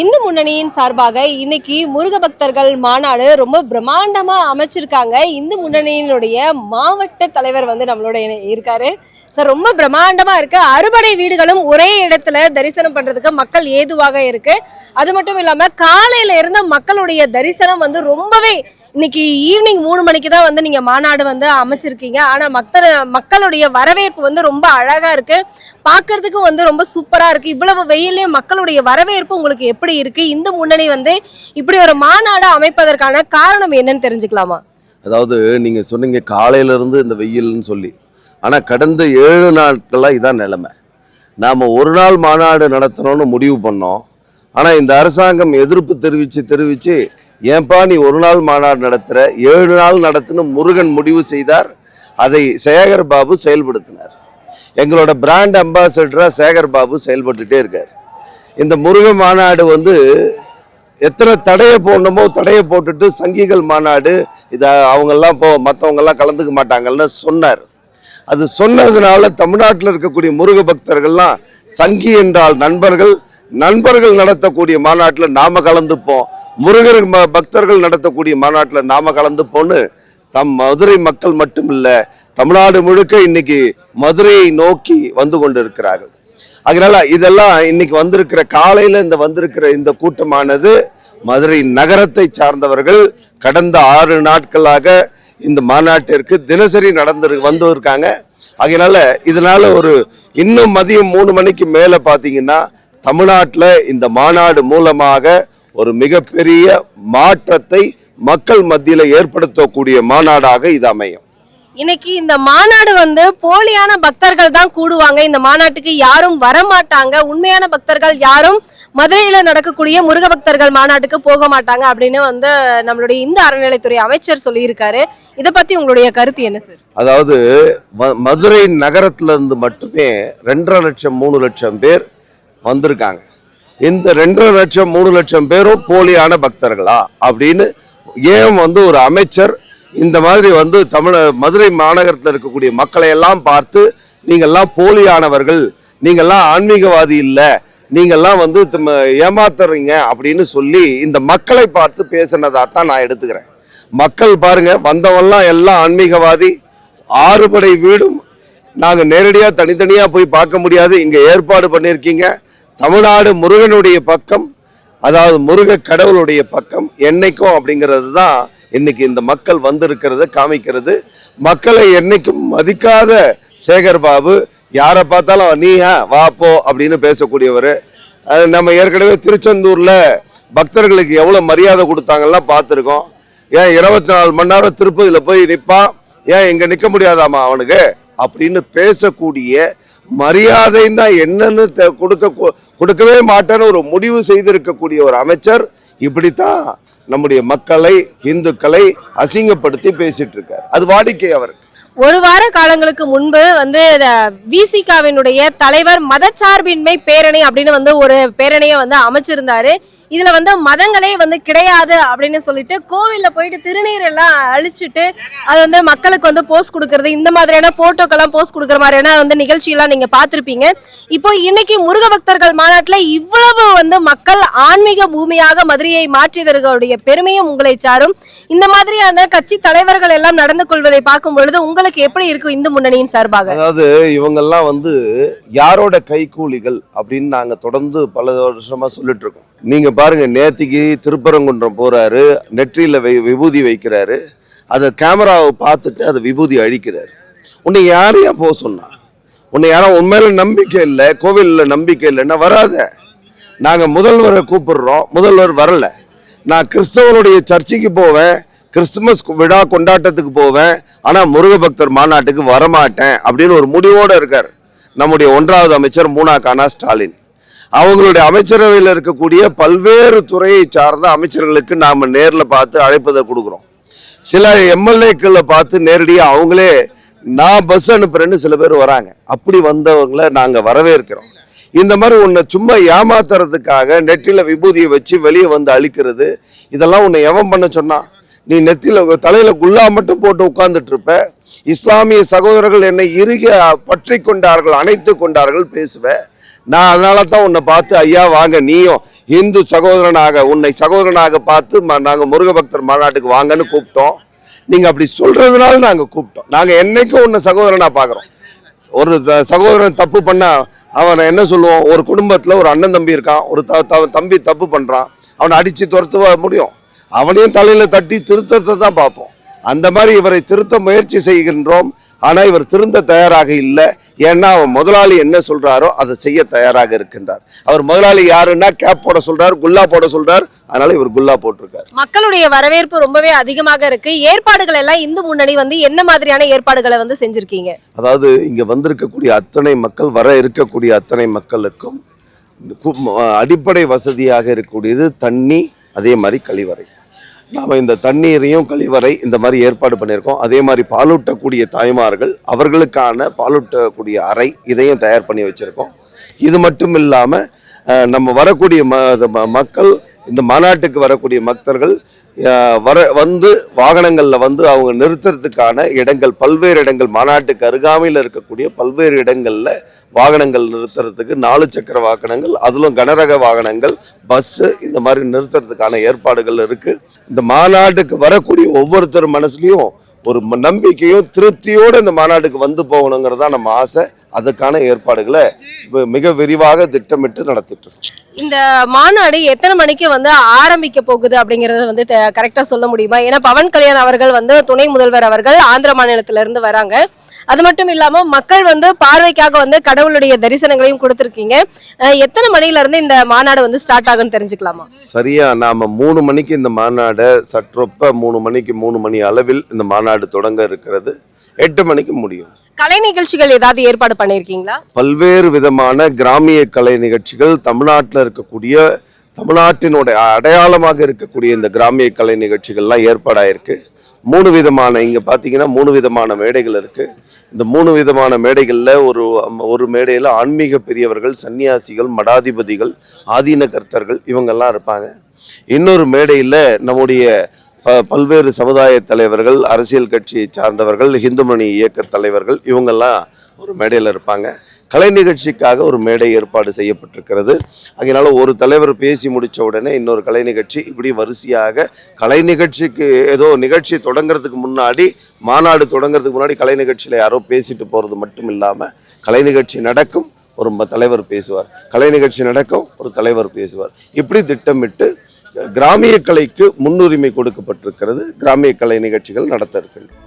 இந்து முன்னணியின் சார்பாக இன்னைக்கு முருக பக்தர்கள் மாநாடு ரொம்ப பிரம்மாண்டமா அமைச்சிருக்காங்க. இந்து முன்னணியினுடைய மாவட்ட தலைவர் வந்து நம்மளோட இருக்காரு. சார் ரொம்ப பிரம்மாண்டமா இருக்கு. அறுபடை வீடுகளும் ஒரே இடத்துல தரிசனம் பண்றதுக்கு மக்கள் ஏதுவாக இருக்கு. அது மட்டும் இல்லாம காலையில இருந்த மக்களுடைய தரிசனம் வந்து ரொம்பவே இன்னைக்கு ஈவினிங் மூணு மணிக்கு தான் வந்து நீங்க மாநாடு வந்து அமைச்சிருக்கீங்க. ஆனா மக்கள் மக்களுடைய வரவேற்பு வந்து ரொம்ப அழகா இருக்கு. பாக்குறதுக்கு வந்து ரொம்ப சூப்பரா இருக்கு. இவ்வளவு வெயிலையும் மக்களுடைய வரவேற்பு உங்களுக்கு எப்படி இருக்கு? இந்த முன்னணி வந்து இப்படி ஒரு மாநாடு அமைப்பதற்கான காரணம் என்னன்னு தெரிஞ்சுக்கலாமா? அதாவது நீங்கள் சொன்னீங்க காலையில இருந்து இந்த வெயில்னு சொல்லி. ஆனால் கடந்த ஏழு நாட்களாக இதான் நிலைமை. நாம் ஒரு நாள் மாநாடு நடத்தணும்னு முடிவு பண்ணோம். ஆனால் இந்த அரசாங்கம் எதிர்ப்பு தெரிவித்து தெரிவித்து ஏன்பா நீ ஒரு நாள் மாநாடு நடத்துகிற ஏழு நாள் நடத்தின முருகன் முடிவு செய்தார். அதை சேகர் பாபு செயல்படுத்தினார். எங்களோட பிராண்ட் அம்பாசடராக சேகர் பாபு செயல்பட்டுட்டே இருக்கார். இந்த முருக மாநாடு வந்து எத்தனை தடையை போடணுமோ தடையை போட்டுட்டு சங்கிகள் மாநாடு இதை அவங்கெல்லாம் போ மற்றவங்கெல்லாம் கலந்துக்க மாட்டாங்கன்னு சொன்னார். அது சொன்னதுனால தமிழ்நாட்டில் இருக்கக்கூடிய முருக பக்தர்கள்லாம் சங்கி என்றால் நண்பர்கள் நண்பர்கள் நடத்தக்கூடிய மாநாட்டில் நாம் கலந்துப்போம். முருகர் ம- பக்தர்கள் நடத்தக்கூடிய மாநாட்டில் நாம கலந்து போன்னு தம் மதுரை மக்கள் மட்டும் இல்லை தமிழ்நாடு முழுக்க இன்னைக்கு மதுரையை நோக்கி வந்து கொண்டு இருக்கிறார்கள் அதனால இதெல்லாம் இன்னைக்கு வந்திருக்கிற காலையில இந்த வந்திருக்கிற இந்த கூட்டமானது மதுரை நகரத்தை சார்ந்தவர்கள் கடந்த ஆறு நாட்களாக இந்த மாநாட்டிற்கு தினசரி நடந்து வந்து இருக்காங்க. அதனால இதனால ஒரு இன்னும் மதியம் மூணு மணிக்கு மேலே பார்த்தீங்கன்னா தமிழ்நாட்டில் இந்த மாநாடு மூலமாக ஒரு மிகப்பெரிய மாற்றத்தை மக்கள் மத்தியில் ஏற்படுத்தக்கூடிய மாநாடாக இது அமையும். இன்னைக்கு இந்த மாநாடு வந்து போலியான பக்தர்கள் தான் கூடுவாங்க. இந்த மாநாட்டுக்கு யாரும் வரமாட்டாங்க. உண்மையான பக்தர்கள் யாரும் மதுரையில நடக்கக்கூடிய முருக பக்தர்கள் மாநாட்டுக்கு போக மாட்டாங்க அப்படின்னு வந்து நம்மளுடைய இந்த அறநிலைத்துறை அமைச்சர் சொல்லியிருக்காரு. இதை பத்தி உங்களுடைய கருத்து என்ன சார்? அதாவது மதுரை நகரத்துல இருந்து மட்டுமே ரெண்டரை லட்சம் மூணு லட்சம் பேர் வந்திருக்காங்க. இந்த ரெண்டரை லட்சம் மூணு லட்சம் பேரும் போலியான பக்தர்களா? அப்படின்னு ஏன் வந்து ஒரு அமைச்சர் இந்த மாதிரி வந்து தமிழ மதுரை மாநகரத்தில் இருக்கக்கூடிய மக்களை எல்லாம் பார்த்து நீங்கள்லாம் போலியானவர்கள் நீங்கள்லாம் ஆன்மீகவாதி இல்லை நீங்கள்லாம் வந்து ஏமாத்துறீங்க அப்படின்னு சொல்லி இந்த மக்களை பார்த்து பேசுனதாக தான் நான் எடுத்துக்கிறேன். மக்கள் பாருங்க வந்தவெல்லாம் எல்லாம் ஆன்மீகவாதி. ஆறுபடை வீடும் நாங்கள் நேரடியாக தனித்தனியாக போய் பார்க்க முடியாது. இங்கே ஏற்பாடு பண்ணியிருக்கீங்க. தமிழ்நாடு முருகனுடைய பக்கம் அதாவது முருக கடவுளுடைய பக்கம் என்னைக்கும் அப்படிங்கிறது தான் இன்னைக்கு இந்த மக்கள் வந்திருக்கிறத காமிக்கிறது. மக்களை என்னைக்கும் மதிக்காத சேகர் பாபு யாரை பார்த்தாலும் நீயா வா போ அப்படின்னு பேசக்கூடியவர். நம்ம ஏற்கனவே திருச்செந்தூரில் பக்தர்களுக்கு எவ்வளோ மரியாதை கொடுத்தாங்கலாம் பார்த்துருக்கோம். ஏன் இருபத்தி நாலு மணி நேரம் திருப்பதியில் போய் நிற்பான் ஏன் இங்கே நிற்க முடியாதாமா அவனுக்கு? அப்படின்னு பேசக்கூடிய மரியாதைன்னா என்னன்னு கொடுக்க கொடுக்கவே மாட்டேன்னு ஒரு முடிவு செய்திருக்கக்கூடிய ஒரு அமைச்சர் இப்படித்தான் நம்முடைய மக்களை இந்துக்களை அசிங்கப்படுத்தி பேசிட்டு இருக்காரு அது வாடிக்கை அவருக்கு. ஒரு வார காலங்களுக்கு முன்பு வந்து விசிகாவினுடைய தலைவர் மதச்சார்பின்மை பேரணி அப்படின்னு வந்து ஒரு பேரணியை வந்து அமைச்சிருந்தாரு. இதுல வந்து மதங்களே வந்து கிடையாது அப்படின்னு சொல்லிட்டு கோவில்ல போயிட்டு திருநீர் எல்லாம் அழிச்சிட்டு அது வந்து மக்களுக்கு வந்து போஸ்ட் கொடுக்கறது இந்த மாதிரியான போட்டோக்கெல்லாம் போஸ்ட் கொடுக்குற மாதிரியான வந்து நிகழ்ச்சியெல்லாம் நீங்க பார்த்துருப்பீங்க. இப்போ இன்னைக்கு முருக பக்தர்கள் மாநாட்டுல இவ்வளவு வந்து மக்கள் ஆன்மீக பூமியாக மதுரையை மாற்றியதற்குடைய பெருமையும் உங்களை சாரும். இந்த மாதிரியான கட்சி தலைவர்கள் எல்லாம் நடந்து கொள்வதை பார்க்கும் பொழுது உங்களுக்கு எப்படி இருக்கும் இந்து முன்னணியின் சார்பாக? அதாவது இவங்கெல்லாம் வந்து யாரோட கைக்கூலிகள் அப்படின்னு நாங்க தொடர்ந்து பல வருஷமா சொல்லிட்டு இருக்கோம். நீங்க பாருங்க நேத்திக்கு திருப்பரங்குன்றம் போறாரு நெற்றியில வை விபூதி வைக்கிறாரு அதை கேமராவை பார்த்துட்டு அதை விபூதி அழிக்கிறாரு. உன்னை யாரையா போக சொன்னா? உன்னை யாரும் உண்மையில நம்பிக்கை இல்லை கோவிலில் நம்பிக்கை இல்லைன்னா வராத? நாங்க முதல்வரை கூப்பிடுறோம் முதல்வர் வரல. நான் கிறிஸ்தவனுடைய சர்ச்சுக்கு போவேன் கிறிஸ்துமஸ் விழா கொண்டாட்டத்துக்கு போவேன் ஆனா முருக பக்தர் மாநாட்டுக்கு வரமாட்டேன் அப்படின்னு ஒரு முடிவோட இருக்கார். நம்முடைய ஒன்றாவது அமைச்சர் மூனா கானா ஸ்டாலின். அவங்களுடைய அமைச்சரவையில் இருக்கக்கூடிய பல்வேறு துறையை சார்ந்த அமைச்சர்களுக்கு நாம் நேரில் பார்த்து அழைப்பதை கொடுக்குறோம். சில எம்எல்ஏக்களை பார்த்து நேரடியாக அவங்களே நான் பஸ் அனுப்புறேன்னு சில பேர் வராங்க. அப்படி வந்தவங்களை நாங்கள் வரவேற்கிறோம். இந்த மாதிரி உன்னை சும்மா ஏமாத்துறதுக்காக நெற்றில விபூதியை வச்சு வெளியே வந்து அழிக்கிறது இதெல்லாம் உன்னை எவன் பண்ண சொன்னான் நீ நெத்தியில் தலையில் குல்லா மட்டும் போட்டு உட்கார்ந்துட்டு இருப்ப இஸ்லாமிய சகோதரர்கள் என்னை இறுக பற்றி கொண்டார்கள் அணைத்து கொண்டார்கள் பேசுவேன் நான் அதனால தான் உன்னை பார்த்து ஐயா வாங்க நீயும் இந்து சகோதரனாக உன்னை சகோதரனாக பார்த்து ம- நாங்க முருக பக்தர் மாநாட்டுக்கு வாங்கன்னு கூப்பிட்டோம். நீங்கள் அப்படி சொல்கிறதுனால நாங்கள் கூப்பிட்டோம். நாங்கள் என்னைக்கும் உன்னை சகோதரனாக பார்க்குறோம். ஒரு சகோதரன் தப்பு பண்ணால் அவனை என்ன சொல்லுவோம் ஒரு குடும்பத்தில் ஒரு அண்ணன் தம்பி இருக்கான். ஒரு த- தம்பி தப்பு பண்ணுறான் அவனை அடித்து துரத்துவ முடியும். அவனையும் தலையில் தட்டி திருத்தத்தை தான் பார்ப்போம். அந்த மாதிரி இவரை திருத்த முயற்சி செய்கின்றோம். ஆனா இவர் திருந்த தயாராக இல்லை. ஏன்னா அவன் முதலாளி என்ன சொல்றாரோ அதை செய்ய தயாராக இருக்கின்றார். அவர் முதலாளி யாருன்னா கேப் போட சொல்றார் குல்லா போட சொல்றார். அதனால இவர் குல்லா போட்டிருக்கார். மக்களுடைய வரவேற்பு ரொம்பவே அதிகமாக இருக்கு. ஏற்பாடுகள் எல்லாம் இந்து முன்னணி வந்து என்ன மாதிரியான ஏற்பாடுகளை வந்து செஞ்சிருக்கீங்க? அதாவது இங்க வந்திருக்கக்கூடிய அத்தனை மக்கள் வர இருக்கக்கூடிய அத்தனை மக்களுக்கும் அடிப்படை வசதியாக இருக்கக்கூடியது தண்ணி அதே மாதிரி கழிவறை. நாம் இந்த தண்ணீரையும் கழிவறை இந்த மாதிரி ஏற்பாடு பண்ணியிருக்கோம். அதே மாதிரி பாலூட்டக்கூடிய தாய்மார்கள் அவர்களுக்கான பாலூட்டக்கூடிய அறை இதையும் தயார் பண்ணி வச்சுருக்கோம். இது மட்டும் இல்லாமல் நம்ம வரக்கூடிய ம மக்கள் இந்த மாநாட்டுக்கு வரக்கூடிய பக்தர்கள் வர வந்து வாகனங்களில் வந்து அவங்க நிறுத்துறதுக்கான இடங்கள் பல்வேறு இடங்கள் மாநாட்டுக்கு அருகாமையில் இருக்கக்கூடிய பல்வேறு இடங்களில் வாகனங்கள் நிறுத்துறதுக்கு நாலு சக்கர வாகனங்கள் அதிலும் கனரக வாகனங்கள் பஸ்ஸு இந்த மாதிரி நிறுத்துறதுக்கான ஏற்பாடுகள் இருக்குது இந்த மாநாட்டுக்கு வரக்கூடிய ஒவ்வொருத்தர் மனசுலையும் ஒரு நம்பிக்கையும் திருப்தியோடு இந்த மாநாட்டுக்கு வந்து போகணுங்கிறதா நம்ம ஆசை. அதுக்கான ஏற்பாடுகளை மிக விரிவாக திட்டமிட்டு நடத்திட்டு இருக்கோம். இந்த மாநாடு எத்தனை மணிக்கு வந்து ஆரம்பிக்க போகுது அப்படிங்கறத வந்து கரெக்டா சொல்ல முடியுமா? ஏன்னா பவன் கல்யாண் அவர்கள் வந்து துணை முதல்வர் அவர்கள் ஆந்திர மாநிலத்தில இருந்து வராங்க. அது மட்டும் இல்லாம மக்கள் வந்து பார்வைக்காக வந்து கடவுளுடைய தரிசனங்களையும் கொடுத்திருக்கீங்க. எத்தனை மணில இருந்து இந்த மாநாடு வந்து ஸ்டார்ட் ஆகும்னு தெரிஞ்சுக்கலாமா? சரியா நாம மூணு மணிக்கு இந்த மாநாடு சற்றொப்ப மூணு மணிக்கு மூணு மணி அளவில் இந்த மாநாடு தொடங்க இருக்கிறது. எட்டு மணிக்கு முடியும். கலை நிகழ்ச்சிகள் ஏதாவது ஏற்பாடு பண்ணிருக்கீங்களா பல்வேறு விதமான கிராமிய கலை நிகழ்ச்சிகள் தமிழ்நாட்டில் இருக்கக்கூடிய தமிழ்நாட்டினுடைய அடையாளமாக இருக்கக்கூடிய இந்த கிராமிய கலை நிகழ்ச்சிகள்லாம் ஏற்பாடாயிருக்கு. மூணு விதமான இங்கே பார்த்தீங்கன்னா மூணு விதமான மேடைகள் இருக்குது இந்த மூணு விதமான மேடைகளில் ஒரு ஒரு மேடையில் ஆன்மீக பெரியவர்கள் சன்னியாசிகள் மடாதிபதிகள் ஆதீன கர்த்தர்கள் இவங்கெல்லாம் இருப்பாங்க. இன்னொரு மேடையில் நம்முடைய பல்வேறு சமுதாய தலைவர்கள் அரசியல் கட்சியை சார்ந்தவர்கள் இந்துமணி இயக்க தலைவர்கள் இவங்கெல்லாம் ஒரு மேடையில் இருப்பாங்க. கலை நிகழ்ச்சிக்காக ஒரு மேடை ஏற்பாடு செய்யப்பட்டிருக்கிறது. அதனால் ஒரு தலைவர் பேசி முடித்த உடனே இன்னொரு கலை நிகழ்ச்சி இப்படி வரிசையாக கலை நிகழ்ச்சிக்கு ஏதோ நிகழ்ச்சி தொடங்குறதுக்கு முன்னாடி மாநாடு தொடங்குறதுக்கு முன்னாடி கலை நிகழ்ச்சியில் யாரோ பேசிட்டு போகிறது மட்டும் இல்லாமல் கலை நிகழ்ச்சி நடக்கும் ஒரு தலைவர் பேசுவார். கலை நிகழ்ச்சி நடக்கும் ஒரு தலைவர் பேசுவார். இப்படி திட்டமிட்டு கிராமிய கலைக்கு முன்னுரிமை கொடுக்கப்பட்டிருக்கிறது. கிராமிய கலை நிகழ்ச்சிகள் நடத்த இருக்கின்றன.